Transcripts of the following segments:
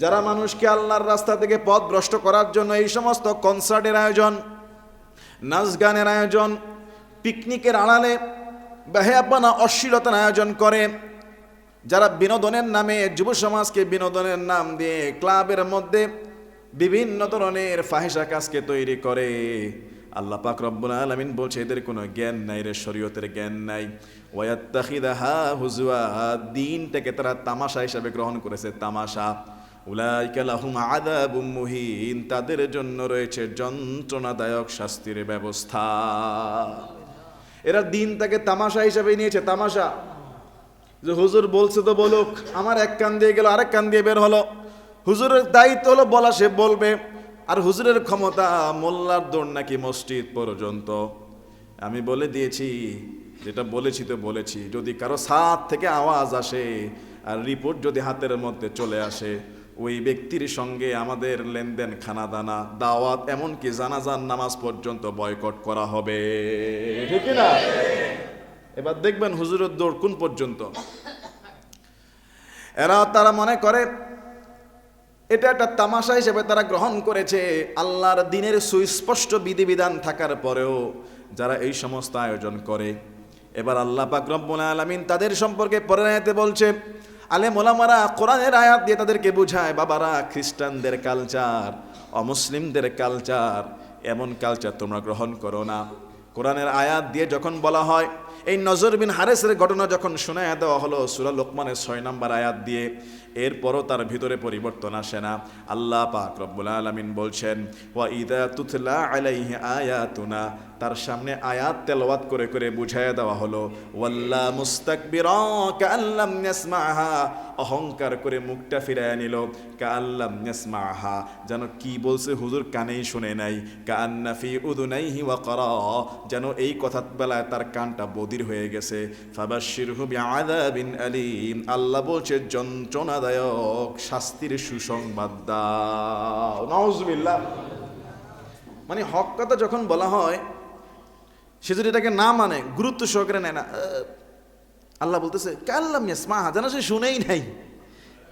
যারা মানুষকে আল্লাহর রাস্তা থেকে পথ ভ্রষ্ট করার জন্য এই সমস্ত কনসার্টের আয়োজন, নাচ গানের আয়োজন, পিকনিকের আড়ালে বেহায়াপানা, অশ্লীলতার আয়োজন করে, যারা বিনোদনের নামে, যুব সমাজকে বিনোদনের নাম দিয়ে ক্লাবের মধ্যে বিভিন্ন ধরনের ফাহিসা কাজকে তৈরি করে। আল্লাহ পাক রব্বুল আলামিন বলছে, এদের কোনো জ্ঞান নাই রে, শরীয়তের জ্ঞান নাই। ওয়াত্তাখিদাহা হুজুয়া, দিনটাকে তারা তামাশা হিসাবে গ্রহণ করেছে, তামাশা। মুহিন, তাদের জন্য রয়েছে যন্ত্রণাদায়ক শাস্তির ব্যবস্থা। এরা দিনটাকে তামাশা হিসাবে নিয়েছে, তামাশা। যে হুজুর বলছে তো বলুক, আমার এক কান দিয়ে গেল, আরেক কান দিয়ে বের হলো। হুজুরের দায়িত্ব হলো, বলা সে বলবে। আর হুজুরের ক্ষমতা মোল্লার দৌড় নাকি মসজিদ পর্যন্ত? আমি বলে দিয়েছি, যেটা বলেছি তো বলেছি। যদি কারও সাত থেকে আওয়াজ আসে, আর রিপোর্ট যদি হাতের মধ্যে চলে আসে ওই ব্যক্তির সঙ্গে আমাদের লেনদেন খানা দানা দাওয়াত, এমনকি জানাজান নামাজ পর্যন্ত বয়কট করা হবে। ঠিক না এবার দেখবেন হুজুরের দৌড় কোন পর্যন্ত? এরা তারা মনে করে, এটা একটা তামাশা হিসেবে তারা গ্রহণ করেছে, আল্লাহর দিনের সুস্পষ্ট বিধিবিধান থাকার পরেও যারা এই সমস্ত আয়োজন করে। এবার আল্লাহ পাক রব্বুল আলামিন তাদের সম্পর্কে পরে বলছে আলে মোলামারা কোরআনের আয়াত দিয়ে তাদেরকে বোঝায়, বাবারা, খ্রিস্টানদের কালচার অমুসলিমদের কালচার এমন কালচার তোমরা গ্রহণ করো না। কোরআনের আয়াত দিয়ে যখন বলা হয় এই নজর বিন হারেসের ঘটনা যখন শোনায় দেওয়া হলো, সুরা লোকমানের ছয় নম্বর আয়াত দিয়ে, এরপরও তার ভিতরে পরিবর্তন আসে না। আল্লাহ পাক রব্বুল আলমিন বলছেন, ওয়া ইদা তুথলা আলাইহি আয়াতুনা। তার সামনে আয়াত তেলওয়াত করে করে বুঝাইয়া দেওয়া হলো, ওয়াল্লা মুস্তাকবিরা কাল্লাম ইয়াসমাহা অহংকার করে মুখটা ফিরায় নিল। কাল্লাম ইয়াসমাহা যেন কি বলছে হুজুর কানেই শুনে নাই। কান্না ফি উদুনাইহি ওয়াকরা, যেন এই কথার বেলায় তার কানটা বদির হয়ে গেছে। ফাবাশশিরহু বিআযাবিন আলীম, আল্লাহ বলছে, যন্ত্রণাদায়ক শাস্তির সুসংবাদ দাও। নাউজুবিল্লাহ। মানে হক কথা যখন বলা হয়, সে যদি এটাকে না মানে গুরুত্ব সহকারে নেয় না আল্লাহ বলতেছে, কাল্লাম ইয়াসমাহা যেন সে শুনেই নাই।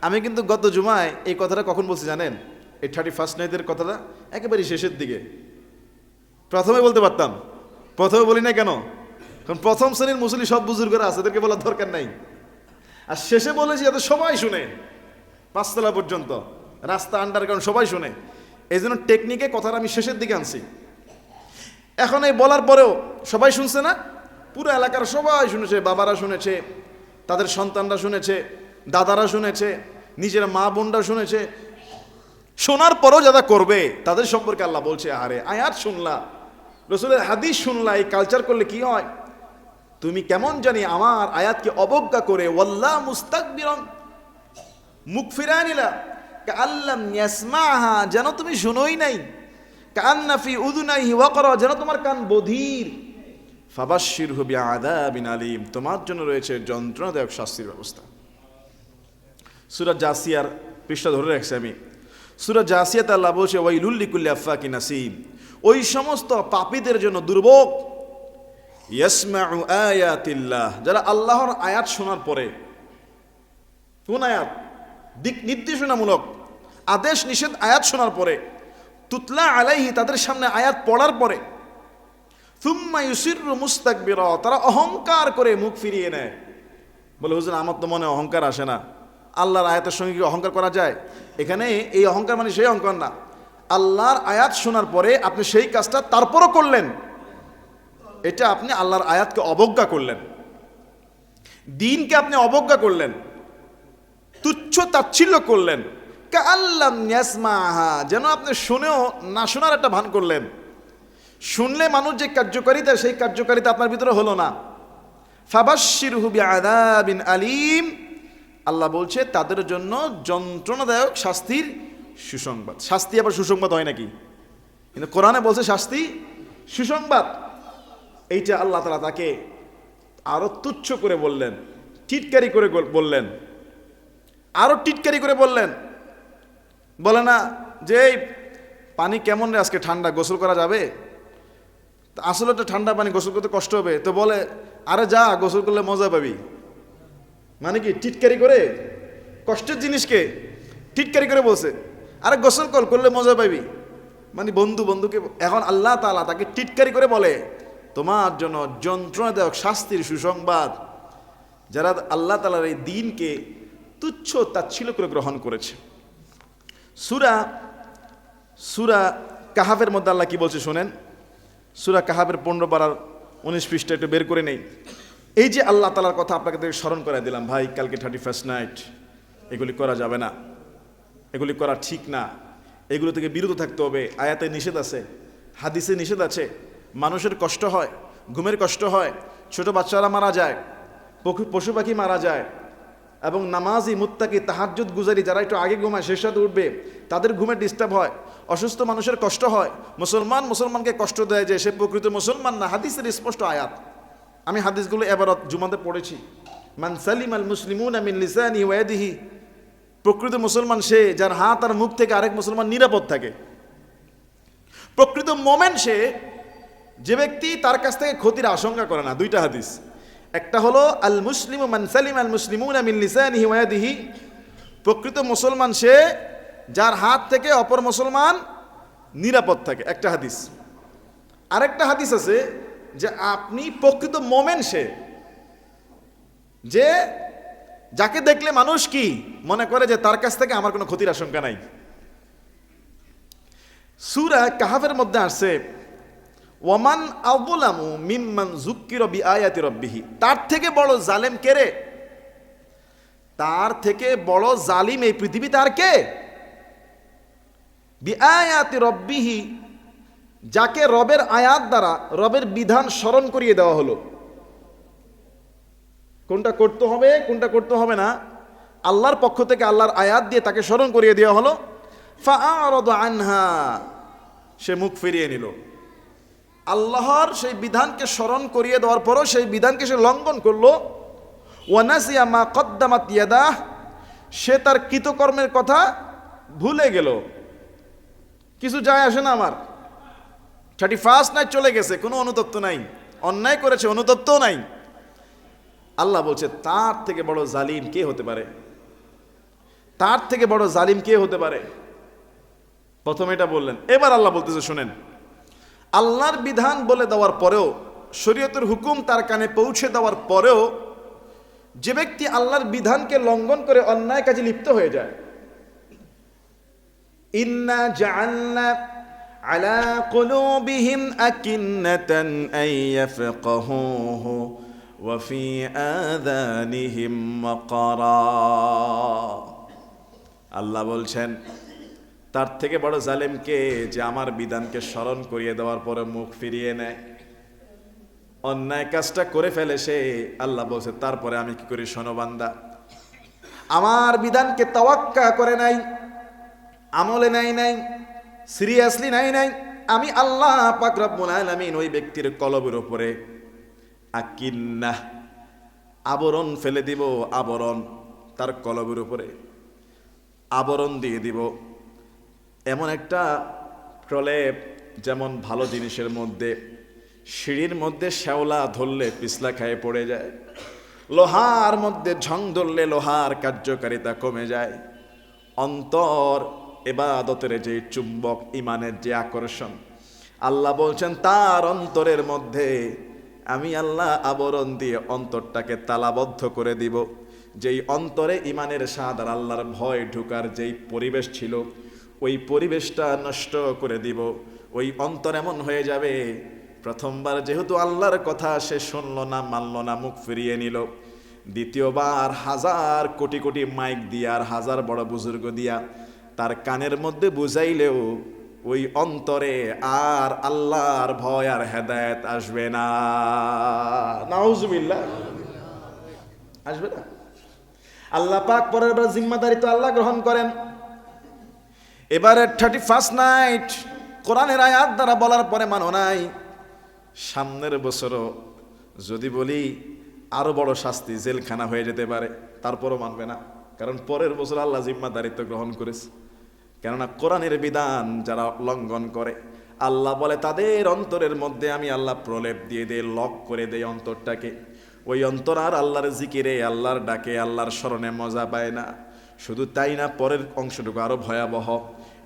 আমি কিন্তু গত জুমায় এই কথাটা কখন বলছি জানেন? এই থার্টি ফার্স্ট নাইটের কথাটা একেবারে শেষের দিকে। প্রথমে বলতে পারতাম, প্রথমে বলি না কেন? কারণ প্রথম শ্রেণির মুসলি সব বুজুর্গরা আছে, এদেরকে বলার দরকার নাই। আর শেষে বলেছি যাতে সবাই শুনে, পাঁচতলা পর্যন্ত, রাস্তা আন্ডারগ্রাউন্ড সবাই শুনে। এই জন্য টেকনিকে কথাটা আমি শেষের দিকে আনছি। এখন এই বলার পরেও সবাই শুনছে না? পুরো এলাকার সবাই শুনেছে, বাবারা শুনেছে, তাদের সন্তানরা শুনেছে, দাদারা শুনেছে, নিজের মা বোনরা শুনেছে। শোনার পরও যারা করবে, তাদের সম্পর্কে আল্লাহ বলছে, আরে আয়াত শুনলা রসুলের হাদিস শুনলা এই কালচার করলে কি হয়? তুমি কেমন জানি আমার আয়াতকে অবজ্ঞা করে ওয়াল্লাহ মুস্তাকবিরন, মুখ ফিরায় নিলা। আল্লাম ইয়াসমাহা যেন তুমি শুনোই নাই। কান্নাফি উদুনাইহি ওয়াকরা, যেন তোমার কান বধির। ফাবাশির হবি আদাবিন আলিম। তোমার জন্য রয়েছে যন্ত্রণাদায়ক শাস্তির ব্যবস্থা। সুরাজ জাসিয়ার পৃষ্ঠা ধরে রাখছি আমি। সুরাজ জাসিয়াতে আল্লাহ বলছে ওয়াইলুল্লিকুল্লি আফাকি নাসিম। ওই সমস্ত পাপীদের জন্য দুর্ভোগ। ইয়াসমাউ যারা আল্লাহর আয়াত শোনার পরে, কোন আয়াত? দিক নির্দেশনামূলক আদেশ নিষেধ আয়াত শোনার পরে, তুতলা আলাইহি তাদের সামনে আয়াত পড়ার পরে থুম্মা ইউসিরু মুস্তাকবির, তারা অহংকার করে মুখ ফিরিয়ে নেয়। বলে, হুজুর, আমার তো মনে অহংকার আসে না। আল্লাহর আয়াতের সঙ্গে কি অহংকার করা যায়? এখানে এই অহংকার মানে সেই অহংকার না। আল্লাহর আয়াত শোনার পরে আপনি সেই কাজটা তারপরও করলেন। এটা আপনি আল্লাহর আয়াতকে অবজ্ঞা করলেন। দিনকে আপনি অবজ্ঞা করলেন। তুচ্ছ তাচ্ছিল্য করলেন। কাল্লাম ইয়াসমাহা যেন আপনি শুনেও না শোনার একটা ভান করলেন। শুনলে মানুষ যে কার্যকারিতা, সেই কার্যকারিতা আপনার ভিতরে হলো না। ফাবাশির হুবি আদাবিন আলিম। আল্লাহ বলছে, তাদের জন্য যন্ত্রণাদায়ক শাস্তির সুসংবাদ। শাস্তি আবার সুসংবাদ হয় নাকি? কিন্তু কোরআনে বলছে শাস্তি সুসংবাদ। এইটা আল্লাহ তালা তাকে আরও তুচ্ছ করে বললেন, টিটকারি করে বললেন। আরও টিটকারি করে বললেন। বলে না যে পানি কেমন রে আজকে ঠান্ডা, গোসল করা যাবে? আসলে তো ঠান্ডা পানি গোসল করতে কষ্ট হবে। তো বলে, আরে যা, গোসল করলে মজা পাবি। মানে কি, টিটকারি করে? কষ্টের জিনিসকে টিটকারি করে বলছে, আরে গোসল কল করলে মজা পাবি। মানে বন্ধু বন্ধুকে, এখন আল্লাহ তালা তাকে টিটকারি করে বলে, তোমার জন্য যন্ত্রণাদায়ক শাস্তির সুসংবাদ, যারা আল্লাহ তালার এই দিনকে তুচ্ছ তাচ্ছিল করে গ্রহণ করেছে। সুরা সুরা কাহাফের মধ্যে আল্লাহ কি বলছে শোনেন? সুরা কাহাবের পনেরো পাড়ার উনিশ পৃষ্ঠা একটু বের করে নেই। এই যে আল্লাহ তালার কথা আপনাকে স্মরণ করাই দিলাম, ভাই, কালকে থার্টি ফার্স্ট নাইট এগুলি করা যাবে না। এগুলি করা ঠিক না। এগুলো থেকে বিরত থাকতে হবে। আয়াতে নিষেধ আছে, হাদিসে নিষেধ আছে। মানুষের কষ্ট হয়, ঘুমের কষ্ট হয়, ছোট বাচ্চারা মারা যায়, পশু- পশু পাখি মারা যায় এবং নামাজি, মুত্তাকি, তাহাজ্জুদ গুজারি যারা একটু আগে ঘুমায়, শেষ রাতে উঠবে তাদের ঘুমের ডিস্টার্ব হয়, অসুস্থ মানুষের কষ্ট হয়। মুসলমান মুসলমানকে কষ্ট দেয় যে সে প্রকৃত মুসলমান না, হাদিসের স্পষ্ট আয়াত। আমি হাদিসগুলো এবারত জুমাতে পড়েছি। মান সালিম আল মুসলিমুন আমিন লিসানি ওয়াদিহি প্রকৃত মুসলমান সে যার হাত আর মুখ থেকে আরেক মুসলমান নিরাপদ থাকে। প্রকৃত মোমেন সে যে ব্যক্তি তার কাছ থেকে ক্ষতির আশঙ্কা করে না, দুইটা হাদিস। একটা হলো, আল মুসলিম মান সালিম আল মুসলিমুন আমিন লিসানিহি ওয়াদিহি প্রকৃত মুসলমান সে যার হাত থেকে অপর মুসলমান নিরাপদ থাকে। একটা হাদিস। আরেকটা হাদিস আছে যে আপনি প্রকৃত মোমেন সে, যে যাকে দেখলে মানুষ কি মনে করে যে তার কাছ থেকে আমার কোনো ক্ষতির আশঙ্কা নাই। সুরা কাহাফের মধ্যে আসছে, ওয়ামান আবুলামু মিম্মান জুক্কির বি আয়াতি রব্বিহি। তার থেকে বড় জালেম কে রে? তার থেকে বড় জালিম এই পৃথিবী তার কে? বি আয়াতি রব্বিহি, যাকে রবের আয়াত দ্বারা, রবের বিধান স্মরণ করিয়ে দেওয়া হলো। কোনটা করতে হবে, কোনটা করতে হবে না, আল্লাহর পক্ষ থেকে আল্লাহর আয়াত দিয়ে তাকে স্মরণ করিয়ে দেওয়া হলো। আনহা, সে মুখ ফিরিয়ে নিল। আল্লাহর সেই বিধানকে স্মরণ করিয়ে দেওয়ার পরও সেই বিধানকে সে লঙ্ঘন করল। ওয়ানাসিয়া মা কদ্দামাত ইয়াদাহ, সে তার কৃতকর্মের কথা ভুলে গেল। কিছু যায় আসে না আমার। থার্টি ফার্স্ট নাইট চলে গেছে, কোনো অনুতপ্ত নাই। অন্যায় করেছে, অনুতপ্তও নাই। আল্লাহ বলছে, তার থেকে বড় জালিম কে হতে পারে? তার থেকে বড় জালিম কে হতে পারে? প্রথমে এটা বললেন, এবার আল্লাহ বলতেছে, শুনেন। আল্লাহর বিধান বলে দেওয়ার পরেও, শরীয়তের হুকুম তার কানে পৌঁছে দেওয়ার পরেও, যে ব্যক্তি আল্লাহর বিধানকে লঙ্ঘন করে অন্যায় কাজে লিপ্ত হয়ে যায় ইন্না জাআলনা আলা কুলুবিহিম আকিন্নাতান আন ইয়াফকাহুহু ওয়া ফি আযানিহিম ওয়াকারা আল্লাহ বলছেন, তার থেকে বড় জালেমকে যে আমার বিধানকে স্মরণ করিয়ে দেওয়ার পরে মুখ ফিরিয়ে নেয়। অন্যায় কাজটা করে ফেলে সে, আল্লাহ বলছে, তারপরে আমি কি করি শোনবান্দা আমার বিধানকে তাওয়াক্কা করে নাই। আমলে নাই নাই সিরিয়াসলি নাই নাই, আমি আল্লাহ পাক রব্বুল আলামিন ওই ব্যক্তির কলবের উপরে আকিন্না, আবরণ ফেলে দিব, আবরণ তার কলবের উপরে, আবরণ দিয়ে দিব। এমন একটা প্রলেপ, যেমন ভালো জিনিসের মধ্যে, সিঁড়ির মধ্যে শ্যাওলা ধরলে পিছলা খায়ে পড়ে যায়, লোহার মধ্যে ঝং ধরলে লোহার কার্যকারিতা কমে যায়, অন্তর এবাদতের যে চুম্বক, ইমানের যে আকর্ষণ, আল্লাহ বলছেন, তার অন্তরের মধ্যে আমি আল্লাহ আবরণ দিয়ে অন্তরটাকে তালাবদ্ধ করে দিব। যেই অন্তরে ইমানের স্বাদ আর আল্লাহর ভয় ঢুকার যেই পরিবেশ ছিল, ওই পরিবেশটা নষ্ট করে দিব। ওই অন্তর এমন হয়ে যাবে, প্রথমবার যেহেতু আল্লাহর কথা সে শুনল না, মানল না, মুখ ফিরিয়ে নিল। দ্বিতীয়বার হাজার কোটি কোটি মাইক দিয়া আর হাজার বড় বুজুর্গ দিয়া তার কানের মধ্যে বুঝাইলেও ওই অন্তরে আর আল্লাহর ভয় আর হেদায়েত আসবে না। নাউজুবিল্লাহ। আসবে না? আল্লাহ পাক পরের বার জিম্মাদারি তো আল্লাহ গ্রহণ করেন। এবারে থার্টি ফার্স্ট নাইট, কোরআনের আয়াত দ্বারা বলার পরে মানো নাই। সামনের বছরও যদি বলি, আরও বড় শাস্তি জেলখানা হয়ে যেতে পারে, তারপরও মানবে না। কারণ পরের বছর আল্লাহ জিম্মাদারিত্ব গ্রহণ করেছে। কেননা কোরআনের বিধান যারা লঙ্ঘন করে, আল্লাহ বলে, তাদের অন্তরের মধ্যে আমি আল্লাহ প্রলেপ দিয়ে দেই লক করে দেই অন্তরটাকে। ওই অন্তর আর আল্লাহর জিকিরে, আল্লাহর ডাকে, আল্লাহর স্মরণে মজা পায় না। শুধু তাই না, পরের অংশটুকু আরও ভয়াবহ।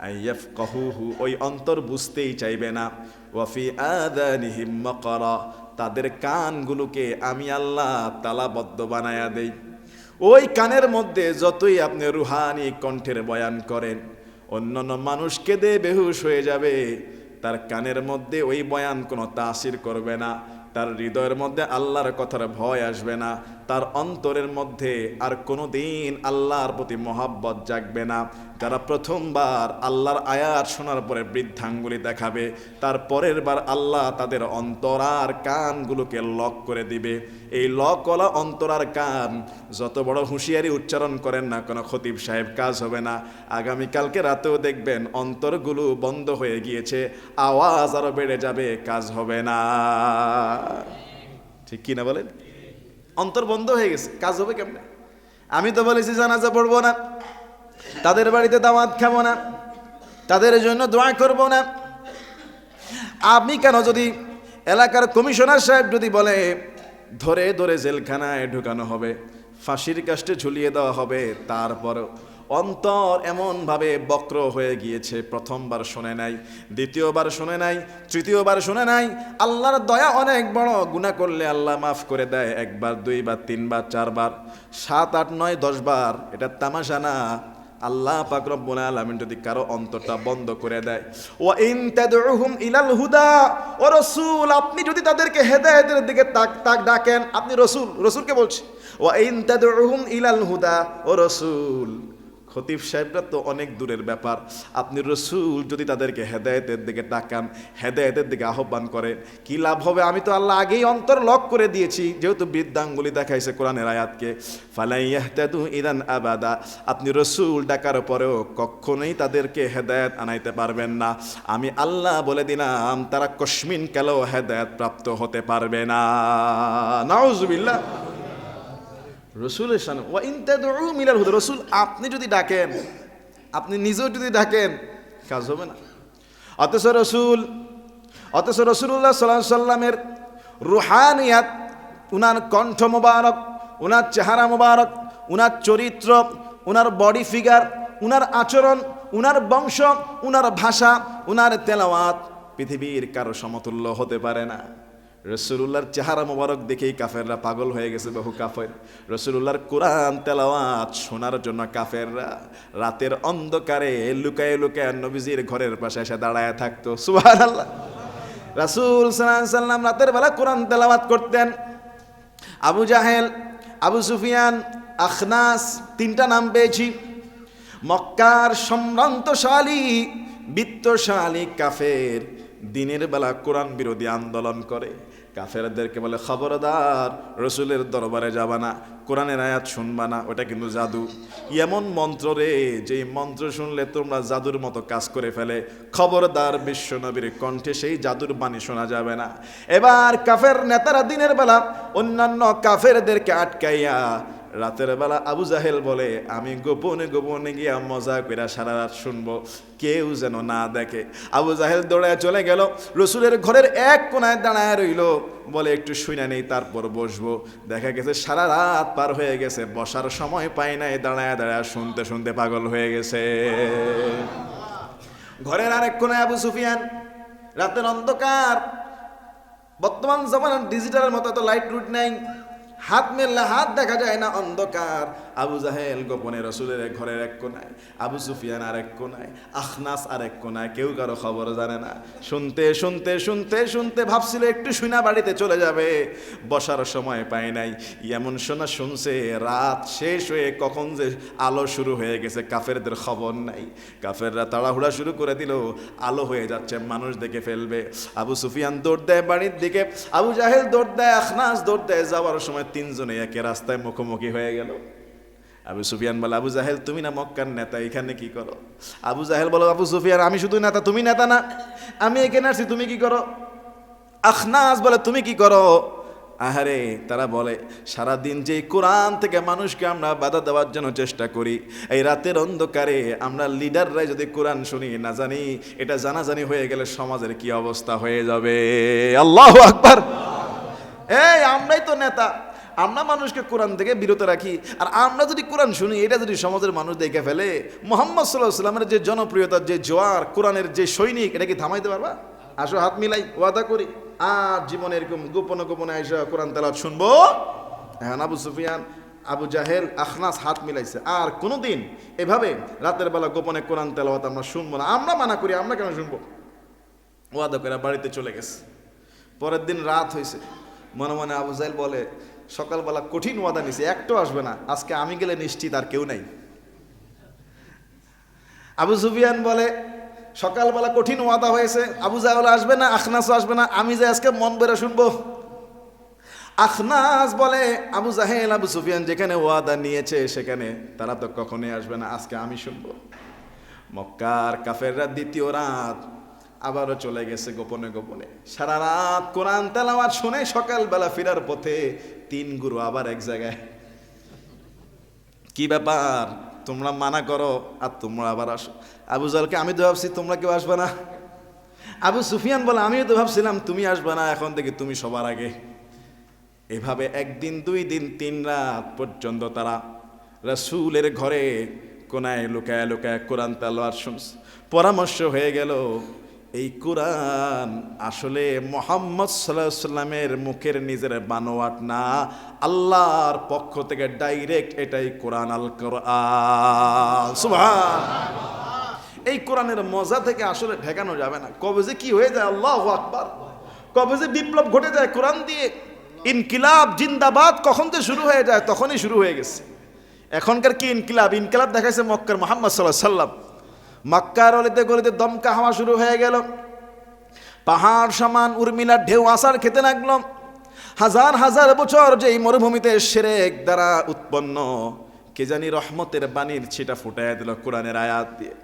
আইয়াফ কহুহু ওই অন্তর বুঝতেই চাইবে না। ওয়াফি আদানিহিম মাকারা, তাদের কানগুলোকে আমি আল্লাহ তালাবদ্ধ বানায়া দেই। ওই কানের মধ্যে যতই আপনি রুহানি কণ্ঠের বয়ান করেন অন্যান্য মানুষকে দে বেহুশ হয়ে যাবে। তার কানের মধ্যে ওই বয়ান কোনো তাসির করবে না। তার হৃদয়ের মধ্যে আল্লাহর কথার ভয় আসবে না। তার অন্তরের মধ্যে আর কোনো দিন আল্লাহর প্রতি মহাব্বত জাগবে না। যারা প্রথমবার আল্লাহর আয়াত শোনার পরে বৃদ্ধাঙ্গুলি দেখাবে, তার পরের বার আল্লাহ তাদের অন্তরার কানগুলোকে লক করে দিবে। এই লকওয়ালা অন্তরার কান যত বড় হুঁশিয়ারি উচ্চারণ করেন না কোনো খতিব সাহেব, কাজ হবে না। আগামীকালকে রাতেও দেখবেন অন্তরগুলো বন্ধ হয়ে গিয়েছে, আওয়াজ আরও বেড়ে যাবে, কাজ হবে না। ঠিক কি না বলেন? অন্তর বন্ধ হয়ে গেছে, কাজ হবে কেমনে? আমি তো বলেছি জানাজা পড়ব না, তাদের বাড়িতে দাওয়াত খাব না, তাদের জন্য দোয়া করব না। আপনি কেন যদি এলাকার কমিশনার সাহেব যদি বলে, ধরে ধরে জেলখানায় ঢুকানো হবে, ফাঁসির কাস্টে ঝুলিয়ে দেওয়া হবে তারপর অন্তর এমনভাবে বক্র হয়ে গিয়েছে, প্রথমবার শুনে নাই, দ্বিতীয়বার শুনে নাই, তৃতীয়বার শুনে নাই। আল্লাহর দয়া অনেক বড় গুণা করলে আল্লাহ মাফ করে দেয়, একবার, দুইবার, তিনবার, চারবার, সাত, আট, নয় দশ বার এটা তামাশা না। আল্লাহ পাক রব্বুল আলামিন যদি কারও অন্তরটা বন্ধ করে দেয়, ওয়া ইন তাদউহুম ইলাল হুদা, ও রাসূল, আপনি যদি তাদেরকে হেদায়েতের দিকে তাক তাক ডাকেন, আপনি রাসূল, রাসূলকে বলছি, ওয়া ইন তাদউহুম ইলাল হুদা, ও রাসূল। খতিব সাহেবরা তো অনেক দূরের ব্যাপার। আপনি রসুল যদি তাদেরকে হেদায়েতের দিকে ডাকান হেদায়েতের দিকে আহ্বান করেন, কি লাভ হবে? আমি তো আল্লাহ আগেই অন্তর লক করে দিয়েছি, যেহেতু বৃদ্ধাঙ্গুলি দেখাইছে কোরআনের আয়াতকে। ফালাইয়াহতাদু ইদান আবাদা। আপনি রসুল ডাকার পরেও কখনোই তাদেরকে হেদায়েত আনাইতে পারবেন না। আমি আল্লাহ বলে দিলাম, তারা কশ্মিন কালেও হেদায়েত প্রাপ্ত হতে পারবে না। নাউজুবিল্লাহ। রসুলের সামনে, ওয়া ইনতাদউ মিলাল হুদা রসুল, আপনি যদি ডাকেন, আপনি নিজেও যদি ডাকেন, কাজ হবে না। অথচ রসুল, অথচ রসুল্লাহ সাল্লাহ সাল্লামের রুহানিয়াত, উনার কণ্ঠ মোবারক, উনার চেহারা মোবারক, উনার চরিত্র, উনার বডি ফিগার, উনার আচরণ, উনার বংশ, উনার ভাষা, উনার তেলাওয়াত পৃথিবীর কারও সমতুল্য হতে পারে না। রসুল্লাহর চেহারা মোবারক দেখেই কাফেররা পাগল হয়ে গেছে বহু কাফের। রসুল্লাহর কোরআন, তেলাওয়াত শোনার জন্য কাফেররা রাতের অন্ধকারে লুকায়ে লুকায় নবীজির ঘরের পাশে এসে দাঁড়ায় থাকতো। সুহান আল্লাহ রাসুল সাল্লাম রাতের বেলা কোরআন তেলাওয়াত করতেন। আবু জাহেল, আবু সুফিয়ান, আখনাস তিনটা নাম পেয়েছি। মক্কার সম্ভ্রান্তশালী, বিত্তশালী কাফের দিনের বেলা কোরআন বিরোধী আন্দোলন করে। কাফেরদেরকে বলে, খবরদার, রসুলের দরবারে যাবা না, কোরআনের আয়াত শুনবা না, ওটা কিন্তু জাদু। এমন মন্ত্র রে যে মন্ত্র শুনলে তোমরা জাদুর মতো কাজ করে ফেলে। খবরদার বিশ্বনবীর কণ্ঠে সেই জাদুর বাণী শোনা যাবে না। এবার কাফের নেতারা দিনের বেলা অন্যান্য কাফেরদেরকে আটকাইয়া রাতের বেলা আবু জাহেল বলে, আমি গোপনে গোপনে গিয়া মজা করে সারা রাত শুনব। কেউ যেন না দেখে। আবু জাহেল দৌড়ায় চলে গেল। রসুলের ঘরের এক কোনায় দাঁড়ায় রইল। বলে, একটু শুনে নেই, তারপর বসবো। দেখা গেছে, সারা রাত পার হয়ে গেছে। বসার সময় পাই নাই, দাঁড়ায় দাঁড়ায় শুনতে শুনতে পাগল হয়ে গেছে। ঘরের আরেক কোনায় আবু সুফিয়ান। রাতের অন্ধকার। বর্তমান জামানার ডিজিটালের মতো তো লাইট রুট নাই। হাত মেললে হাত দেখা যায় না অন্ধকার। আবু জাহেল গোপনে রসুলের এক ঘরের এক কোনায়, আবু সুফিয়ান আর এক কোনায়, আখনাস আর এক কোনায়, কেউ কারও খবর জানে না। শুনতে শুনতে শুনতে শুনতে ভাবছিল একটু শুনা বাড়িতে চলে যাবে। বসার সময় পায় নাই। এমন শোনা শুনছে, রাত শেষ হয়ে কখন যে আলো শুরু হয়ে গেছে, কাফেরদের খবর নাই। কাফেররা তাড়াহুড়া শুরু করে দিল, আলো হয়ে যাচ্ছে, মানুষ দেখে ফেলবে। আবু সুফিয়ান দৌড় দেয় বাড়ির দিকে, আবু জাহেল দৌড় দেয়, আখনাস দৌড় দেয়। যাওয়ার সময় তিনজনে একে রাস্তায় মুখোমুখি হয়ে গেল। আবু সুফিয়ান বলে, আবু জাহেল, তুমি না মক্কার নেতা, এখানে কি করো? আবু জাহেল বলো, আবু সুফিয়ান, আমি শুধু নেতা, তুমি নেতা না, আমি এখানে আসছি, তুমি কি করো? আখনাস বলে, তুমি কি করো? আহারে, তারা বলে, সারাদিন যে কোরআন থেকে মানুষকে আমরা বাধা দেওয়ার জন্য চেষ্টা করি, এই রাতের অন্ধকারে আমরা লিডাররাই যদি কোরআন শুনি, না জানি এটা জানাজানি হয়ে গেলে সমাজের কি অবস্থা হয়ে যাবে। আল্লাহ আকবার। এই, আমরাই তো নেতা। আমরা মানুষকে কোরআন থেকে বিরত রাখি, আর আমরা যদি কোরআন শুনি, এটা যদি সমাজের মানুষ দেখে ফেলে, মোহাম্মদ সাল্লাহ সাল্লামের যে জনপ্রিয়তার যে জোয়ার, কোরআনের যে সৈনিক, এটা কি থামাইতে পারবা? আসো হাত মিলাই, ওয়াদা করি। আর জীবনে এরকম গোপনে গোপনে আইসা কোরআন তালাত শুনব? হ্যাঁ আবু সুফিয়ান, আবু জাহেল, আখনাস হাত মিলাইছে। আর কোনোদিন এভাবে রাতের বেলা গোপনে কোরআন তেলাওয়াত আমরা শুনব না। আমরা মানা করি, আমরা কেন শুনব? ওয়াদা করে বাড়িতে চলে গেছে। পরের দিন রাত হয়েছে মনে মনে আবু জাহেল বলে সকালবেলা কঠিন ওয়াদা নিছে, একটাও আসবে না। আজকে আমি গেলে নিশ্চিত আর কেউ নাই। আবু সুফিয়ান বলে, সকালবেলা কঠিন ওয়াদা হয়েছে, আবু জাহেল আসবে না, আখনাসও আসবে না, আমি যে আজকে মন বেড়ে শুনব। আখনাস বলে, আবু জাহেল, আবু সুফিয়ান যেখানে ওয়াদা নিয়েছে, সেখানে তারা তো কখনোই আসবে না, আজকে আমি শুনব। মক্কার কাফেররা দ্বিতীয় রাত আবারও চলে গেছে গোপনে গোপনে। সারা রাত কোরআন তেলাওয়াত শুনে সকালবেলা ফেরার পথে তিন গুরু আবার এক জায়গায়। কি ব্যাপার? তোমরা মানা করো আর তোমরা আবার আসো। আবু জালকে আমি তো ভাবছি তোমরা কেউ আসবে না। আবু সুফিয়ান বলে, আমিও তো ভাবছিলাম তুমি আসবে না, এখন থেকে তুমি সবার আগে। এভাবে একদিন, দুই দিন, তিন রাত পর্যন্ত তারা রসুলের ঘরে কোনায় লুকায় লুকায় কোরআন তালোয়ার শুনছে। পরামর্শ হয়ে গেল এই কোরআন আসলে মোহাম্মদ সাল্লাহ সাল্লামের মুখের নিজের বানোয়াট না, আল্লাহর পক্ষ থেকে ডাইরেক্ট এটাই কোরআন আল কোরআন। এই কোরআনের মজা থেকে আসলে ঠেকানো যাবে না। কবে যে কি হয়ে যায়, আল্লাহ আকবার। কবে যে বিপ্লব ঘটে যায় কোরআন দিয়ে, ইনকিলাব, জিন্দাবাদ কখন তো শুরু হয়ে যায়, তখনই শুরু হয়ে গেছে। এখনকার কি ইনকিলাব? ইনকিলাব দেখাইছে মক্কার মোহাম্মদ সাল্লাহ সাল্লাম। মক্কার অলিতে গলিতে দমকা হাওয়া শুরু হয়ে গেল। পাহাড় সমান উর্মিলার ঢেউ আসার খেতে লাগল। হাজার হাজার বছর যে এই মরুভূমিতে সেরেক দ্বারা উৎপন্ন, কে জানি রহমতের বাণীর ছিটা ফুটাইয়া দিল কোরআনের আয়াত দিয়ে।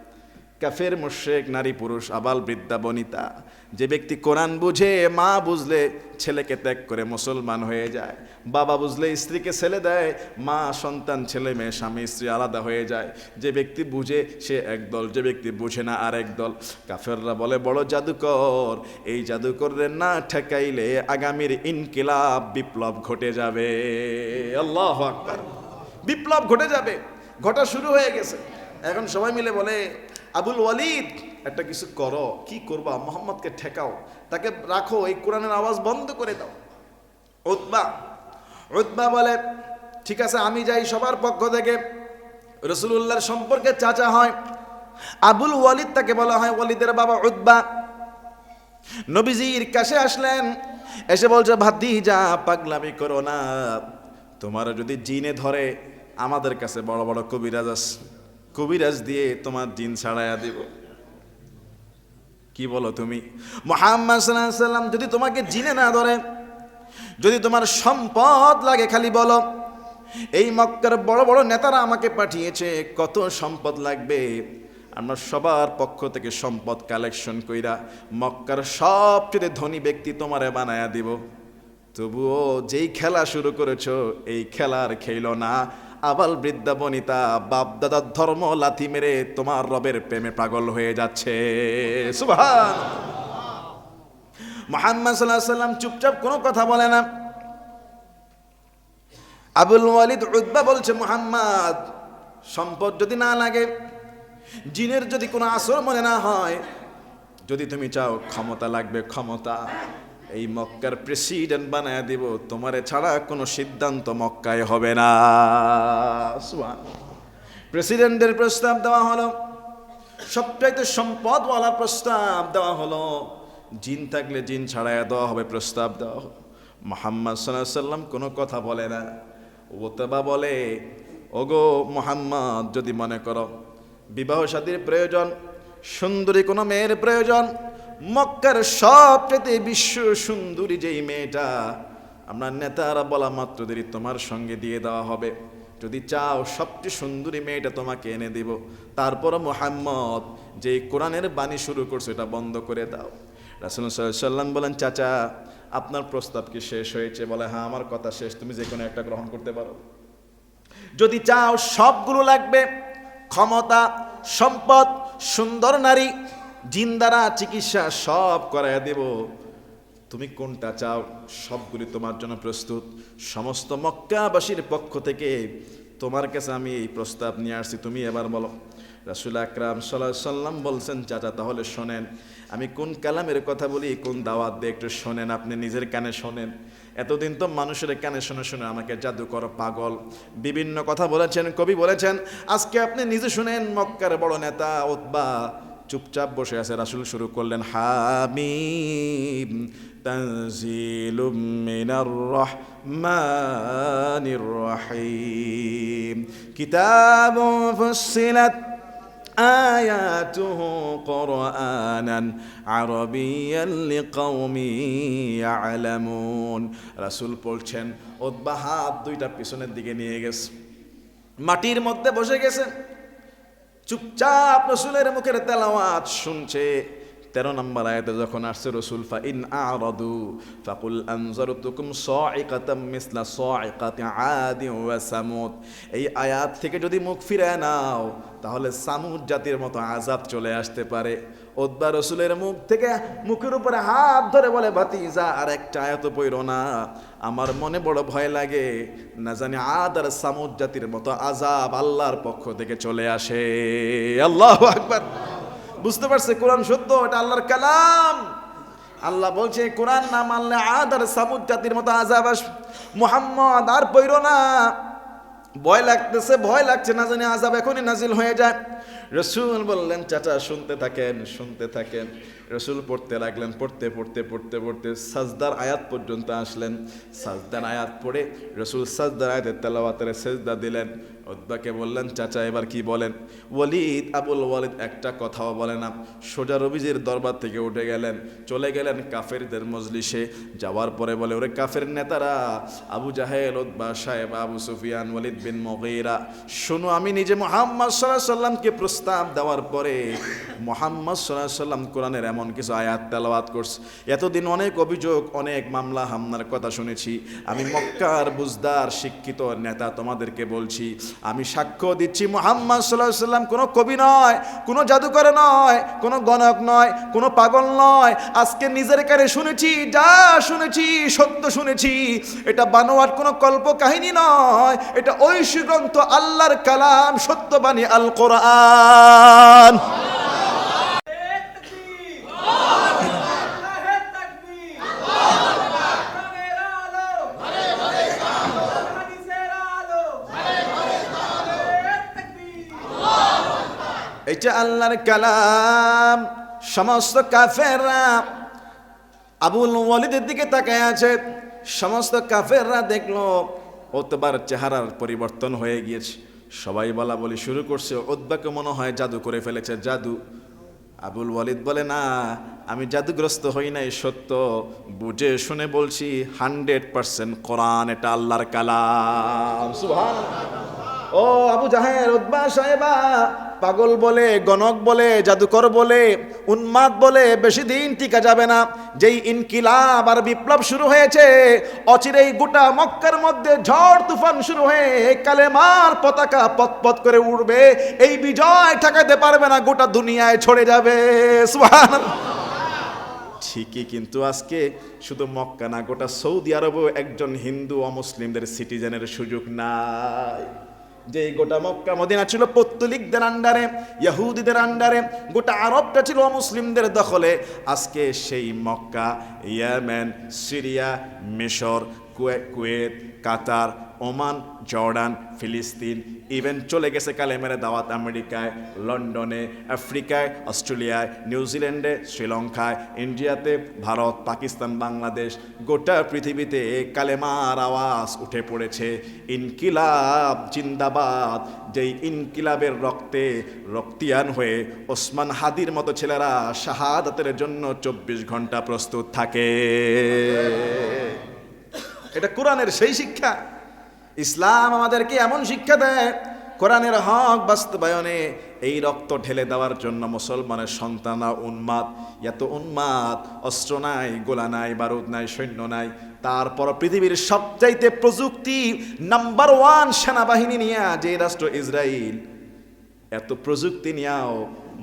কাফের মুশেক নারী, পুরুষ, আবাল, বৃদ্ধা, বনিতা। যে ব্যক্তি কোরআন বুঝে, মা বুঝলে ছেলেকে ত্যাগ করে মুসলমান হয়ে যায়। বাবা বুঝলে স্ত্রীকে ছেলে দেয়, মা, সন্তান, ছেলে, মেয়ে, স্বামী, স্ত্রী আলাদা হয়ে যায়। যে ব্যক্তি বুঝে, সে একদল, যে ব্যক্তি বুঝে না আর একদল কাফেররা বলে, বড় জাদুকর, এই জাদুকরের না ঠেকাইলে আগামীর ইনকিলাব, বিপ্লব ঘটে যাবে। আল্লাহ আকবার। বিপ্লব ঘটে যাবে। ঘটা শুরু হয়ে গেছে। এখন সবাই মিলে বলে আবুল ওয়ালিদ, একটা কিছু করো, কি করবা? মোহাম্মদকে ঠেকাও। তাকে রাখো, এই কোরআনের আওয়াজ বন্ধ করে দাও। উতবা উতবা বলে, ঠিক আছে, আমি যাই সবার পক্ষ থেকে। রসুলুল্লাহর সম্পর্কে চাচা হয়, আবুল ওয়ালিদ তাকে বলা হয় ওয়ালিদের বাবা উতবা। নবীজির কাছে আসলেন, এসে বলছে ভাতি যা পাগলামি করো না। তোমার যদি জিনে ধরে, আমাদের কাছে বড় বড় কবিরাজ আছে। কবিরাজ দিয়ে তোমার দিন ছাড়াইয়া দিব। কি বলো তুমি? মোহাম্মদ সাল্লাম যদি তোমাকে জিনে না ধরে, যদি তোমার সম্পদ লাগে খালি বলো, এই মক্কার বড় বড় নেতারা আমাকে পাঠিয়েছে, কত সম্পদ লাগবে? আমরা সবার পক্ষ থেকে সম্পদ কালেকশন কইরা মক্কার সবচেয়ে ধনী ব্যক্তি তোমারে বানায়া দিব। তবুও যেই খেলা শুরু করেছ, এই খেলার খেলো না। আবাল বৃদ্ধা বনিতা বাপ দাদার ধর্ম লাথি মেরে তোমার রবের প্রেমে পাগল হয়ে যাচ্ছে। সুবহান মোহাম্মদ সাল্লাম চুপচাপ কোনো কথা বলে না। আবুল ওয়ালিদ উদ্বা বলছে, মোহাম্মদ, সম্পদ যদি না লাগে, জিনের যদি কোনো আসর মনে না হয়, যদি তুমি চাও ক্ষমতা লাগবে, ক্ষমতা। এই মক্কার প্রেসিডেন্ট বানায় দিব, তোমারে ছাড়া কোনো সিদ্ধান্ত মক্কায় হবে না। প্রেসিডেন্টের প্রস্তাব দেওয়া হলো, সবচাইতে সম্পদওয়ালার প্রস্তাব দেওয়া হলো, জিন থাকলে জিন ছাড়াইয়া দেওয়া হবে প্রস্তাব দেওয়া হলো। মোহাম্মদ সাল্লাম কোনো কথা বলে না। ওতবা বলে, ওগো মোহাম্মদ, যদি মনে করো, বিবাহ সাদীর প্রয়োজন, সুন্দরী কোনো মেয়ের প্রয়োজন মক্কার সবচেয়ে বিশ্ব সুন্দরী যেই মেয়েটা, আমরা নেতারা বলা মাত্র দেরি তোমার সঙ্গে দিয়ে দেওয়া হবে। যদি চাও সবচেয়ে সুন্দরী মেয়েটা তোমাকে এনে দিব। তারপর মোহাম্মদ যে কোরআনের বাণী শুরু করছে এটা বন্ধ করে দাও। রাসুল সাল্লাম বলেন, চাচা, আপনার প্রস্তাব কি শেষ হয়েছে? বলে হ্যাঁ আমার কথা শেষ। তুমি যে কোনো একটা গ্রহণ করতে পারো। যদি চাও সবগুলো লাগবে, ক্ষমতা, সম্পদ, সুন্দর নারী জিন দ্বারা চিকিৎসা সব করাইয়া দেব। তুমি কোনটা চাও? সবগুলি তোমার জন্য প্রস্তুত। সমস্ত মক্কাবাসীর পক্ষ থেকে তোমার কাছে আমি এই প্রস্তাব নিয়ে আসছি। তুমি এবার বলো, রাসুল আকরাম সাল্লাহ সাল্লাম বলছেন, চাচা, তাহলে শোনেন, আমি কোন কালামের কথা বলি, কোন দাওয়াত দিয়ে একটু শোনেন, আপনি নিজের কানে শোনেন। এতদিন তো মানুষের কানে শুনে শুনে আমাকে জাদুকর পাগল। বিভিন্ন কথা বলেছেন, কবি বলেছেন, আজকে আপনি নিজে শুনেন, মক্কার বড় নেতা ওতবা চুপচাপ বসে আছে রাসুল শুরু করলেন হামিম তানজিলুম মিনার রহমানির রহিম কিতাবুন ফুসসিলাত آياته قرآنا عربيا لقوم يعلمون রাসূল বলছেন ওতবা হাত দুইটা পিছনের দিকে নিয়ে গেছে মাটির মধ্যে বসে গেছে চুপচাপ রসুলের মুখের তেলাওয়াত শুনছে। তেরো নম্বর আয়াতে যখন আসছে রসুল ফা ইন আরাদু ফাকুল আনজারতুকুম সাইকাতাম মিসলা সাইকাতি আদি ওয়া সামুদ। এই আয়াত থেকে যদি মুখ ফিরায় নাও, তাহলে সামুদ জাতির মতো আজাব চলে আসতে পারে। ওদ্বা রসুলের মুখ থেকে মুখের উপরে হাত ধরে বলে, ভাতিজা, আর একটা আয়াত পইর না। আমার মনে বড় ভয় লাগে, না জানি আদ আর সামুদ জাতির মতো আজাব আল্লাহর পক্ষ থেকে চলে আসে। আল্লাহ আকবার। বুঝতে পারছে কোরআন সত্য, এটা আল্লাহর কালাম। আল্লাহ বলছে, কোরআন না মানলে আদার সামুদ জাতির মতো আজাব আস মোহাম্মদ, আর পইর না। ভয় লাগতেছে, ভয় লাগছে না জানি আজাব এখনই নাজিল হয়ে যায়। রসুল বললেন, চাচা, শুনতে থাকেন শুনতে থাকেন। রসুল পড়তে লাগলেন, পড়তে পড়তে পড়তে পড়তে সাজদার আয়াত পর্যন্ত আসলেন। সাজদার আয়াত পড়ে রসুল সাজদার আয়াতের তেলাওয়াতের সেজদা দিলেন। ওদ্বাকে বললেন, চাচা, এবার কি বলেন? ওয়ালিদ, আবুল ওয়ালিদ একটা কথাও বলে না। সোজা রবিজির দরবার থেকে উঠে গেলেন, চলে গেলেন কাফেরদের মজলিসে। যাওয়ার পরে বলে, ওরে কাফের নেতারা, আবু জাহেল ওদ্বা সাহেব, আবু সুফিয়ান, ওয়ালিদ বিন মগেরা, শোনো, আমি নিজে মোহাম্মদ সাল্লাহ সাল্লামকে প্রস্তাব দেওয়ার পরে মোহাম্মদ সাল্লাহ সাল্লাম কোরআনের এমন কিছু আয়াত তেলাওয়াত করছে। এতদিন অনেক অভিযোগ, অনেক মামলা, হামলার কথা শুনেছি। আমি মক্কার বুজদার শিক্ষিত নেতা তোমাদেরকে বলছি আমি সাক্ষ্য দিচ্ছি মোহাম্মদ সাল্লাহ সাল্লাম কোনো কবি নয়, কোনো জাদুকর নয়, কোনো গণক নয়, কোনো পাগল নয়। আজকে নিজের কানে শুনেছি, যা শুনেছি, সত্য শুনেছি। এটা বানোয়াট কোনো কল্প কাহিনী নয়, এটা ঐশী গ্রন্থ আল্লাহর কালাম, সত্যবাণী আল কোরআন এটা আল্লাহর কালাম। সমস্ত কাফেররা আবুল ওয়ালিদের দিকে তাকায় আছে। সমস্ত কাফেররা দেখল, ওতবার চেহারার পরিবর্তন হয়ে গিয়েছে। সবাই বলা বলি শুরু করছে ওদ্বাকে মনে হয় জাদু করে ফেলেছে, জাদু। আবুল ওয়ালিদ বলে, না, আমি জাদুগ্রস্ত হই নাই, সত্য। বুঝে শুনে বলছি হান্ড্রেড পার্সেন্ট কোরআন, এটা আল্লাহর কালাম। সুবহান ও আবু জাহের উদ্বা সাহেবা, পাগল বলে, গণক বলে, জাদুকর বলে, উন্মাদ বলে, বেশি দিন টিকা যাবে না। যেই ইনকিলাব আর বিপ্লব শুরু হয়েছে, অচিরেই গোটা মক্কার মধ্যে ঝড় তুফান শুরু হয়ে কালেমার পতাকা পথ করে উড়বে। এই বিজয় ঠেকাতে পারবে না, গোটা দুনিয়ায় ছড়ে যাবে। সুবহানাল্লাহ। ঠিকই কিন্তু আজকে শুধু মক্কা না, গোটা সৌদি আরবেও একজন হিন্দু অমুসলিমদের সিটিজেনের সুযোগ নাই। যে গোটা মক্কা মদিনা ছিল পত্তলিকদের আন্ডারে, ইয়াহুদিদের আন্ডারে, গোটা আরবটা ছিল মুসলিমদের দখলে। আজকে সেই মক্কা, ইয়ামেন, সিরিয়া, মিশর, কুয়ে- কুয়েত, কাতার ওমান, জর্ডান, ফিলিস্তিন ইভেন চলে গেছে কালেমের দাওয়াত আমেরিকায়, লন্ডনে, আফ্রিকায়, অস্ট্রেলিয়ায় নিউজিল্যান্ডে শ্রীলঙ্কায়, ইন্ডিয়াতে, ভারত, পাকিস্তান, বাংলাদেশ, গোটা পৃথিবীতে কালেমার আওয়াজ উঠে পড়েছে। ইনকিলাব জিন্দাবাদ, যেই ইনকিলাবের রক্তে রক্তিয়ান হয়ে ওসমান হাদির মতো ছেলেরা শাহাদাতের জন্য চব্বিশ ঘণ্টা প্রস্তুত থাকে। এটা কোরআনের সেই শিক্ষা। ইসলাম আমাদেরকে এমন শিক্ষা দেয়, কোরআনের হক বাস্তবায়নে এই রক্ত ঢেলে দেওয়ার জন্য মুসলমানের সন্তানরা উন্মাদ, এত উন্মাদ, অস্ত্র নাই, গোলা নাই, বারুদ নাই, সৈন্য নাই, তারপর পৃথিবীর সবচাইতে প্রযুক্তি নাম্বার ওয়ান সেনাবাহিনী নিয়ে যে রাষ্ট্র ইসরায়েল এত প্রযুক্তি নিয়েও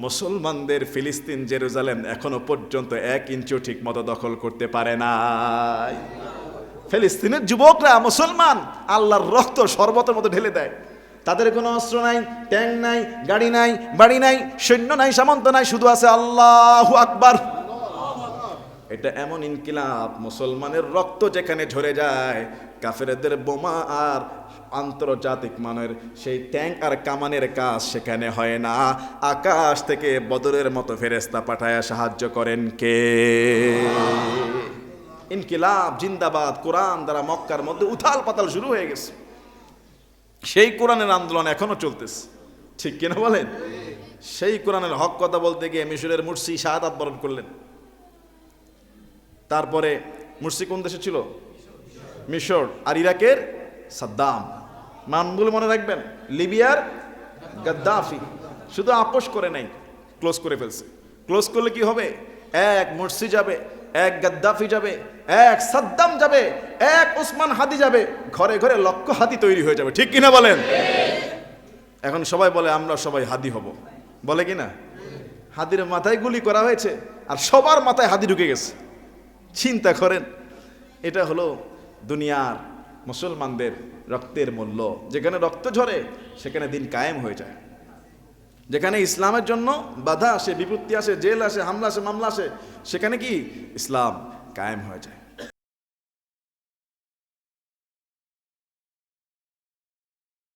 মুসলমানদের ফিলিস্তিন, জেরুজালেম এখনও পর্যন্ত এক ইঞ্চিও ঠিক মতো দখল করতে পারে নাই। ফিলিস্তিনের যুবকরা মুসলমান, আল্লাহর রক্ত শরবতের মতো ঢেলে দেয়। তাদের কোনো অস্ত্র নাই, ট্যাঙ্ক নাই, গাড়ি নাই, বাড়ি নাই, সৈন্য নাই, সামন্ত নাই, শুধু আছে আল্লাহ আকবার। এটা এমন ইনকিলাব, মুসলমানের রক্ত যেখানে ঝরে যায়, কাফেরদের বোমা আর আন্তর্জাতিক মানের সেই ট্যাঙ্ক আর কামানের কাজ সেখানে হয় না। আকাশ থেকে বদরের মতো ফেরেস্তা পাঠায় সাহায্য করেন কে? ইনকিলাব, জিন্দাবাদ, কোরআন দ্বারা মক্কার মধ্যে উথাল পাতাল শুরু হয়ে গেছে। সেই কোরআনের আন্দোলন এখনও চলতেছে। ঠিক কিনা বলেন? সেই কোরআনের হক কথা বলতে গিয়ে মিশরের মুর্শি শাহাদ বরণ করলেন। তারপরে মুর্শি কোন দেশে ছিল? মিশর। আর ইরাকের? সাদ্দাম। মানগুলো মনে রাখবেন, লিবিয়ার গাদ্দাফি। শুধু আপোষ করে নাই, ক্লোজ করে ফেলছে। ক্লোজ করলে কি হবে? এক মুর্শি যাবে এক গাদ্দাফি যাবে, এক সাদ্দাম যাবে, এক ওসমান হাদি যাবে, ঘরে ঘরে লক্ষ হাতি তৈরি হয়ে যাবে, ঠিক কিনা বলেন? এখন সবাই বলে, আমরা সবাই হাদি হব। বলে কি না হাদির মাথায় গুলি করা হয়েছে, আর সবার মাথায় হাদি ঢুকে গেছে। চিন্তা করেন, এটা হলো দুনিয়ার মুসলমানদের রক্তের মূল্য। যেখানে রক্ত ঝরে, সেখানে দিন কায়েম হয়ে যায়। যেখানে ইসলামের জন্য বাধা আসে, বিপত্তি আসে, জেল আসে, হামলা আসে, মামলা আসে, সেখানে কি? ইসলাম কায়েম হয়ে যায়।